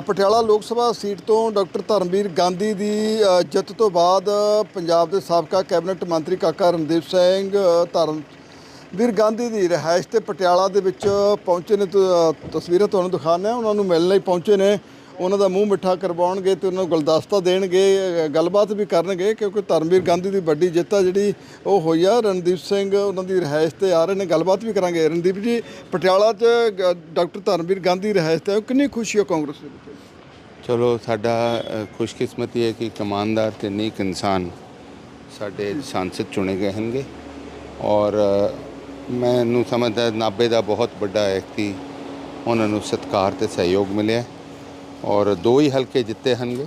Patiala Lok Sabha seat ਤੋਂ doctor Dharamvir Gandhi ਦੀ ਜਿੱਤ ਤੋਂ ਬਾਅਦ ਪੰਜਾਬ ਦੇ ਸਾਬਕਾ ਕੈਬਨਿਟ ਮੰਤਰੀ ਕਾਕਾ ਰਣਦੀਪ ਸਿੰਘ ਅ, ਧਰਮਵੀਰ ਗਾਂਧੀ ਦੀ ਰਿਹਾਇਸ਼ ਤੇ ਪਟਿਆਲਾ ਦੇ ਵਿੱਚ ਪਹੁੰਚੇ ਨੇ ਤਸਵੀਰਾਂ ਤੁਹਾਨੂੰ ਦਿਖਾਉਂਦੇ ਹਾਂ। ਉਹਨਾਂ ਨੂੰ ਮਿਲਣ ਲਈ ਪਹੁੰਚੇ ਨੇ ਉਹਨਾਂ ਦਾ ਮੂੰਹ ਮਿੱਠਾ ਕਰਵਾਉਣਗੇ ਤੇ ਉਹਨਾਂ ਨੂੰ ਗੁਲਦਸਤਾ ਦੇਣਗੇ ਗੱਲਬਾਤ ਵੀ ਕਰਨਗੇ, ਕਿਉਂਕਿ ਧਰਮਵੀਰ ਗਾਂਧੀ ਦੀ ਵੱਡੀ ਜਿੱਤ ਆ ਜਿਹੜੀ ਉਹ ਹੋਈ ਆ। ਰਣਦੀਪ ਸਿੰਘ ਉਹਨਾਂ ਦੀ ਰਿਹਾਇਸ਼ ਤੇ ਆ ਰਹੇ ਨੇ, ਗੱਲਬਾਤ ਵੀ ਕਰਾਂਗੇ। ਰਣਦੀਪ ਜੀ, ਪਟਿਆਲਾ 'ਚ ਡਾਕਟਰ ਧਰਮਵੀਰ ਗਾਂਧੀ ਦੀ ਰਿਹਾਇਸ਼ ਤੇ ਆਏ ਕਿੰਨੀ ਖੁਸ਼ੀ ਹੈ ਕਾਂਗਰਸ ਦੇ ਵਿੱਚ? ਚਲੋ, ਸਾਡਾ ਖੁਸ਼ਕਿਸਮਤੀ ਹੈ ਕਿ ਕਮਾਨਦਾਰ ਤੇ ਨੇਕ ਇਨਸਾਨ ਸਾਡੇ ਸੰਸਦ ਚੁਣੇ ਗਏ ਹਨਗੇ ਔਰ ਮੈਨੂੰ ਸਮਝਦਾ ਨਾਬੇ ਦਾ ਬਹੁਤ ਵੱਡਾ ਵਿਅਕਤੀ, ਉਹਨਾਂ ਨੂੰ ਸਤਿਕਾਰ ਤੇ ਸਹਿਯੋਗ ਮਿਲਿਆ। ਔਰ ਦੋ ਹੀ ਹਲਕੇ ਜਿੱਤੇ ਹਨਗੇ,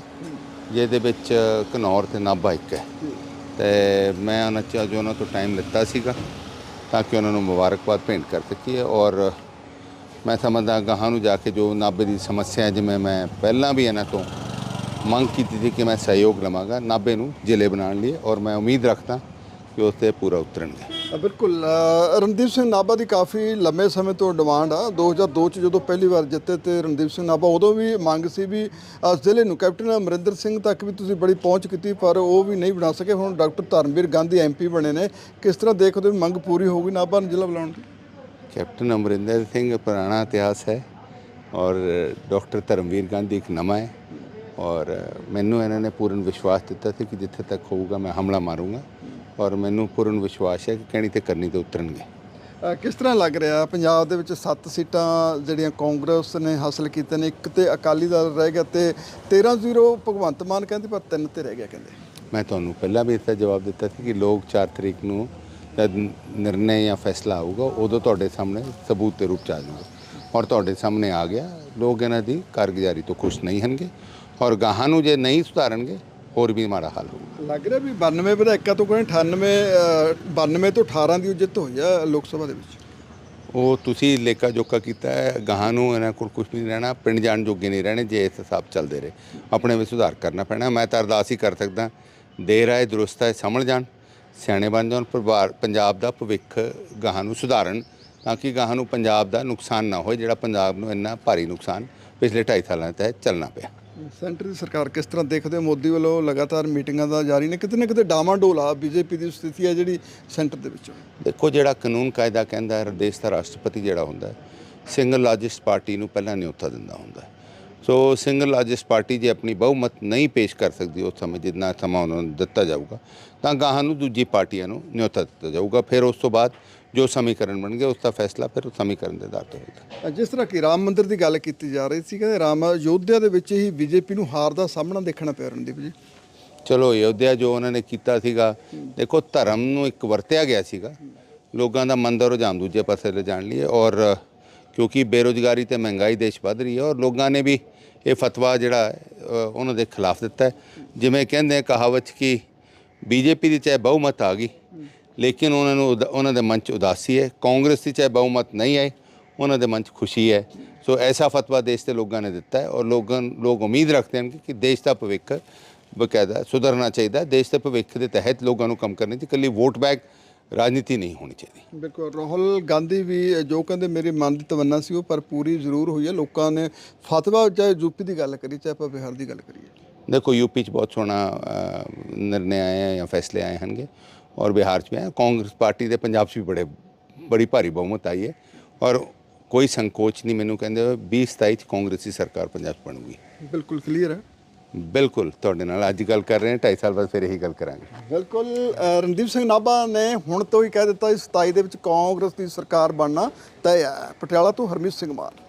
ਜਿਹਦੇ ਵਿੱਚ ਘਨੌਰ ਤੇ ਨਾਭਾ ਇੱਕ ਹੈ। ਤੇ ਮੈਂ ਉਹਨਾਂ ਚ ਜੋ ਉਹਨਾਂ ਤੋਂ ਟਾਈਮ ਲਿੱਤਾ ਸੀਗਾ, ਤਾਂ ਕਿ ਉਹਨਾਂ ਨੂੰ ਮੁਬਾਰਕਬਾਦ ਭੇਂਟ ਕਰ ਸਕੀਏ। ਔਰ ਮੈਂ ਸਮਝਦਾ ਗਾਹਾਂ ਨੂੰ ਜਾ ਕੇ ਜੋ ਨਾਭੇ ਦੀ ਸਮੱਸਿਆ ਜਿਵੇਂ ਮੈਂ ਪਹਿਲਾਂ ਵੀ ਇਹਨਾਂ ਤੋਂ ਮੰਗ ਕੀਤੀ ਸੀ ਕਿ ਮੈਂ ਸਹਿਯੋਗ ਲਵਾਂਗਾ, ਨਾਭੇ ਨੂੰ ਜ਼ਿਲ੍ਹੇ ਬਣਾਉਣ ਲਈ। ਔਰ ਮੈਂ ਉਮੀਦ ਰੱਖਦਾ ਕਿ ਉਸ ਤੇ ਪੂਰਾ ਉਤਰਨਗੇ। ਬਿਲਕੁਲ। ਰਣਦੀਪ ਸਿੰਘ ਨਾਭਾ ਦੀ ਕਾਫੀ ਲੰਮੇ ਸਮੇਂ ਤੋਂ ਡਿਮਾਂਡ ਆ। 2002 ਚ ਜਦੋਂ ਪਹਿਲੀ ਵਾਰ ਜਿੱਤੇ ਤੇ ਰਣਦੀਪ ਸਿੰਘ ਨਾਭਾ ਉਦੋਂ ਵੀ ਮੰਗ ਸੀ ਵੀ ਅ, ਜ਼ਿਲ੍ਹੇ ਨੂੰ ਕੈਪਟਨ ਅਮਰਿੰਦਰ ਸਿੰਘ ਤੱਕ ਵੀ ਤੁਸੀਂ ਬੜੀ ਪਹੁੰਚ ਕੀਤੀ ਪਰ ਉਹ ਵੀ ਨਹੀਂ ਬਣਾ ਸਕੇ। ਹੁਣ ਡਾਕਟਰ ਧਰਮਵੀਰ ਗਾਂਧੀ ਐਮਪੀ ਬਣੇ ਨੇ। ਕਿਸ ਤਰ੍ਹਾਂ ਦੇਖਦੇ ਹੋ ਵੀ ਮੰਗ ਪੂਰੀ ਹੋਊਗੀ ਨਾਭਾ ਨੂੰ ਜ਼ਿਲ੍ਹਾ ਬਣਾਉਣ ਦੀ? ਕੈਪਟਨ ਅਮਰਿੰਦਰ ਸਿੰਘ ਪੁਰਾਣਾ ਇਤਿਹਾਸ ਹੈ ਔਰ ਡਾਕਟਰ ਧਰਮਵੀਰ ਗਾਂਧੀ ਇੱਕ ਨਵਾਂ ਹੈ ਔਰ ਮੈਨੂੰ ਇਹਨਾਂ ਨੇ ਪੂਰਨ ਵਿਸ਼ਵਾਸ ਦਿੱਤਾ ਸੀ ਕਿ ਜਿੱਥੇ ਤੱਕ ਹੋਊਗਾ ਮੈਂ ਹਮਲਾ ਮਾਰੂੰਗਾ। ਔਰ ਮੈਨੂੰ ਪੂਰਨ ਵਿਸ਼ਵਾਸ ਹੈ ਕਿ ਕਹਿਣੀ ਤੇ ਕਰਨੀ ਤੇ ਉਤਰਨਗੇ। ਕਿਸ ਤਰ੍ਹਾਂ ਲੱਗ ਰਿਹਾ ਪੰਜਾਬ ਦੇ ਵਿੱਚ 7 ਸੀਟਾਂ ਜਿਹੜੀਆਂ ਕਾਂਗਰਸ ਨੇ ਹਾਸਲ ਕੀਤੀਆਂ ਨੇ ਇੱਕ ਤੇ ਅਕਾਲੀ ਦਲ ਰਹਿ ਗਿਆ ਤੇ 13-0 ਭਗਵੰਤ ਮਾਨ ਕਹਿੰਦੇ ਪਰ ਤਿੰਨ ਤੇ ਰਹਿ ਗਿਆ ਕਹਿੰਦੇ। ਮੈਂ ਤੁਹਾਨੂੰ ਪਹਿਲਾਂ ਵੀ ਇਸਦਾ ਜਵਾਬ ਦਿੱਤਾ ਸੀ ਕਿ ਲੋਕ 4 ਤਰੀਕ ਨੂੰ ਜਦ ਨਿਰਣੇ ਜਾਂ ਫੈਸਲਾ ਆਊਗਾ ਉਦੋਂ ਤੁਹਾਡੇ ਸਾਹਮਣੇ ਸਬੂਤ ਦੇ ਰੂਪ ਚ ਆ ਜਾਊਗਾ। ਔਰ ਤੁਹਾਡੇ ਸਾਹਮਣੇ ਆ ਗਿਆ ਲੋਕ ਇਹਨਾਂ ਦੀ ਕਾਰਗੁਜ਼ਾਰੀ ਤੋਂ ਖੁਸ਼ ਨਹੀਂ ਹਨਗੇ ਔਰ ਗਾਹਾਂ ਨੂੰ ਜੇ ਨਹੀਂ ਸੁਧਾਰਨਗੇ ਹੋਰ ਵੀ ਮਾੜਾ ਹਾਲ ਹੋਊਗਾ। ਲੱਗ ਰਿਹਾ ਵੀ 92 ਵਿਧਾਇਕਾਂ ਤੋਂ ਕੋਈ 98 ਅ, 92 ਤੋਂ 18 ਦੀ ਜਿੱਤ ਹੋਈ ਆ ਲੋਕ ਸਭਾ ਦੇ ਵਿੱਚ। ਉਹ ਤੁਸੀਂ ਲੇਖਾ ਜੋਖਾ ਕੀਤਾ ਹੈ ਗਾਹਾਂ ਨੂੰ ਇਹਨਾਂ ਕੋਲ ਕੁਝ ਨਹੀਂ ਰਹਿਣਾ ਪਿੰਡ ਜਾਣ ਜੋਗੇ ਨਹੀਂ ਰਹਿਣੇ ਜੇ ਇਸ ਹਿਸਾਬ ਚੱਲਦੇ ਰਹੇ। ਆਪਣੇ ਵਿੱਚ ਸੁਧਾਰ ਕਰਨਾ ਪੈਣਾ ਮੈਂ ਤਾਂ ਅਰਦਾਸ ਹੀ ਕਰ ਸਕਦਾ ਦੇਰ ਆਏ ਦਰੁਸਤ ਆਏ ਸੰਭਲ ਜਾਣ ਸਿਆਣੇ ਬਣ ਜਾਣ ਪਰਿਵਾਰ ਪੰਜਾਬ ਦਾ ਭਵਿੱਖ ਗਾਹਾਂ ਨੂੰ ਸੁਧਾਰਨ ਤਾਂ ਕਿ ਗਾਹਾਂ ਨੂੰ ਪੰਜਾਬ ਦਾ ਨੁਕਸਾਨ ਨਾ ਹੋਏ ਜਿਹੜਾ ਪੰਜਾਬ ਨੂੰ ਇੰਨਾ ਭਾਰੀ ਨੁਕਸਾਨ ਪਿਛਲੇ 2.5 ਸਾਲਾਂ ਤੱਕ ਚੱਲਣਾ ਪਿਆ। ਸੈਂਟਰ ਦੀ ਸਰਕਾਰ ਕਿਸ ਤਰ੍ਹਾਂ ਦੇਖਦੇ ਹੋ? ਮੋਦੀ ਵੱਲੋਂ ਲਗਾਤਾਰ ਮੀਟਿੰਗਾਂ ਦਾ ਜਾਰੀ ਨੇ। ਕਿਤੇ ਨਾ ਕਿਤੇ ਡਾਮਾਡੋਲ ਆ ਬੀਜੇਪੀ ਦੀ ਸਥਿਤੀ ਹੈ ਜਿਹੜੀ ਸੈਂਟਰ ਦੇ ਵਿੱਚ। ਦੇਖੋ, ਜਿਹੜਾ ਕਾਨੂੰਨ ਕਾਇਦਾ ਕਹਿੰਦਾ ਹੈ ਦੇਸ਼ ਦਾ ਰਾਸ਼ਟਰਪਤੀ ਜਿਹੜਾ ਹੁੰਦਾ ਹੈ ਸਿੰਗਲ ਲਾਰਜੈਸਟ ਪਾਰਟੀ ਨੂੰ ਪਹਿਲਾਂ ਨਿਯੁਕਤਾ ਦਿੰਦਾ ਹੁੰਦਾ ਹੈ। ਸੋ ਸਿੰਗਲ ਲਾਰਜੈਸਟ ਪਾਰਟੀ ਜੇ ਆਪਣੀ ਬਹੁਮਤ ਨਹੀਂ ਪੇਸ਼ ਕਰ ਸਕਦੀ ਉਸ ਸਮੇਂ ਜਿੰਨਾ ਸਮਾਂ ਉਹਨਾਂ ਨੂੰ ਦਿੱਤਾ ਜਾਊਗਾ ਤਾਂ ਗਾਹਾਂ ਨੂੰ ਦੂਜੀ ਪਾਰਟੀਆਂ ਨੂੰ ਨਿਯੁਕਤਾ ਦਿੱਤਾ ਜਾਊਗਾ। ਫਿਰ ਉਸ ਤੋਂ ਬਾਅਦ ਜੋ ਸਮੀਕਰਨ ਬਣਗੇ ਉਸ ਦਾ ਫੈਸਲਾ ਫਿਰ ਸਮੀਕਰਨ ਦੇ ਆਧਾਰ ਤੇ ਹੋਵੇਗਾ ਅ, ਜਿਸ ਤਰ੍ਹਾਂ ਕਿ ਰਾਮ ਮੰਦਿਰ ਦੀ ਗੱਲ ਕੀਤੀ ਜਾ ਰਹੀ ਸੀ ਕਹਿੰਦੇ ਰਾਮ ਅਯੋਧਿਆ ਦੇ ਵਿੱਚ ਹੀ ਬੀਜੇਪੀ ਨੂੰ ਹਾਰ ਦਾ ਸਾਹਮਣਾ ਦੇਖਣਾ ਪਿਆ ਰਣਦੀਪ ਜੀ। ਚਲੋ ਅਯੋਧਿਆ ਜੋ ਉਹਨਾਂ ਨੇ ਕੀਤਾ ਸੀਗਾ ਦੇਖੋ ਧਰਮ ਨੂੰ ਇੱਕ ਵਰਤਿਆ ਗਿਆ ਸੀਗਾ। ਲੋਕਾਂ ਦਾ ਦਾ ਰੁਝਾਨ ਦੂਜੇ ਪਾਸੇ ਲੈ ਜਾਣ ਲਈ। ਔਰ ਕਿਉਂਕਿ ਬੇਰੋਜ਼ਗਾਰੀ ਤੇ ਮਹਿੰਗਾਈ ਦੇਸ਼ ਵੱਧ ਰਹੀ ਹੈ ਔਰ ਲੋਕਾਂ ਨੇ ਵੀ ਇਹ ਫਤਵਾ ਜਿਹੜਾ ਉਹਨਾਂ ਦੇ ਖਿਲਾਫ ਦਿੱਤਾ ਜਿਵੇਂ ਕਹਿੰਦੇ ਆ ਕਹਾਵਤ 'ਚ ਕਿ ਬੀਜੇਪੀ ਦੀ ਚਾਹੇ ਬਹੁਮਤ ਆ ਗਈ, ਲੇਕਿਨ ਉਹਨਾਂ ਨੂੰ ਉਦਾ- ਉਹਨਾਂ ਦੇ ਮਨ 'ਚ ਉਦਾਸੀ ਹੈ। ਕਾਂਗਰਸ ਦੀ ਚਾਹੇ ਬਹੁਮਤ ਨਹੀਂ ਆਈ, ਉਹਨਾਂ ਦੇ ਮਨ 'ਚ ਖੁਸ਼ੀ ਹੈ। ਸੋ ਐਸਾ ਫਤਵਾ ਦੇਸ਼ ਦੇ ਲੋਕਾਂ ਨੇ ਦਿੱਤਾ ਹੈ ਔਰ ਲੋਕਾਂ, ਲੋਕ ਉਮੀਦ ਰੱਖਦੇ ਹਨ ਕਿ- ਦੇਸ਼ ਦਾ ਭਵਿੱਖ ਬਕਾਇਦਾ ਸੁਧਰਨਾ ਚਾਹੀਦਾ ਦੇਸ਼ ਦੇ ਭਵਿੱਖ ਦੇ ਤਹਿਤ ਲੋਕਾਂ ਨੂੰ ਕੰਮ ਕਰਨੀ ਚਾਹੀਦੀ ਇਕੱਲੀ ਵੋਟ ਬੈਂਕ ਰਾਜਨੀਤੀ ਨਹੀਂ ਹੋਣੀ ਚਾਹੀਦੀ। ਬਿਲਕੁਲ ਰਾਹੁਲ ਗਾਂਧੀ ਵੀ ਜੋ ਕਹਿੰਦੇ ਮੇਰੇ ਮਨ ਦੀ ਤਮੰਨਾ ਸੀ ਉਹ ਪਰ ਪੂਰੀ ਜ਼ਰੂਰ ਹੋਈ ਹੈ। ਲੋਕਾਂ ਨੇ ਫਤਵਾ ਚਾਹੇ ਯੂਪੀ ਦੀ ਗੱਲ ਕਰੀ ਚਾਹੇ ਆਪਾਂ ਬਿਹਾਰ ਦੀ ਗੱਲ ਕਰੀਏ। ਦੇਖੋ ਯੂਪੀ 'ਚ ਬਹੁਤ ਸੋਹਣਾ ਨਿਰਣੇ ਆਏ ਹੈ ਜਾਂ ਫੈਸਲੇ ਆਏ ਹਨਗੇ ਔਰ ਬਿਹਾਰ 'ਚ ਵੀ ਆਏ ਕਾਂਗਰਸ ਪਾਰਟੀ ਦੇ ਪੰਜਾਬ 'ਚ ਵੀ ਬੜੇ ਬੜੀ ਭਾਰੀ ਬਹੁਮਤ ਆਈ ਹੈ ਔਰ ਕੋਈ ਸੰਕੋਚ ਨਹੀਂ। ਮੈਨੂੰ ਕਹਿੰਦੇ ਹੋਏ 20 27 'ਚ ਕਾਂਗਰਸੀ ਸਰਕਾਰ ਪੰਜਾਬ 'ਚ ਬਣੂਗੀ। ਬਿਲਕੁਲ ਕਲੀਅਰ ਹੈ। ਬਿਲਕੁਲ, ਤੁਹਾਡੇ ਨਾਲ ਅੱਜ ਗੱਲ ਕਰ ਰਹੇ ਹਾਂ 2.5 ਸਾਲ ਬਾਅਦ ਫਿਰ ਇਹੀ ਗੱਲ ਕਰਾਂਗੇ। ਬਿਲਕੁਲ ਰਣਦੀਪ ਸਿੰਘ ਨਾਭਾ ਨੇ ਹੁਣ ਤੋਂ ਹੀ ਕਹਿ ਦਿੱਤਾ, ਇਸ 27 ਦੇ ਵਿੱਚ ਕਾਂਗਰਸ ਦੀ ਸਰਕਾਰ ਬਣਨਾ ਤੈਅ ਹੈ ਪਟਿਆਲਾ ਤੋਂ ਹਰਮੀਤ ਸਿੰਘ ਮਾਨ।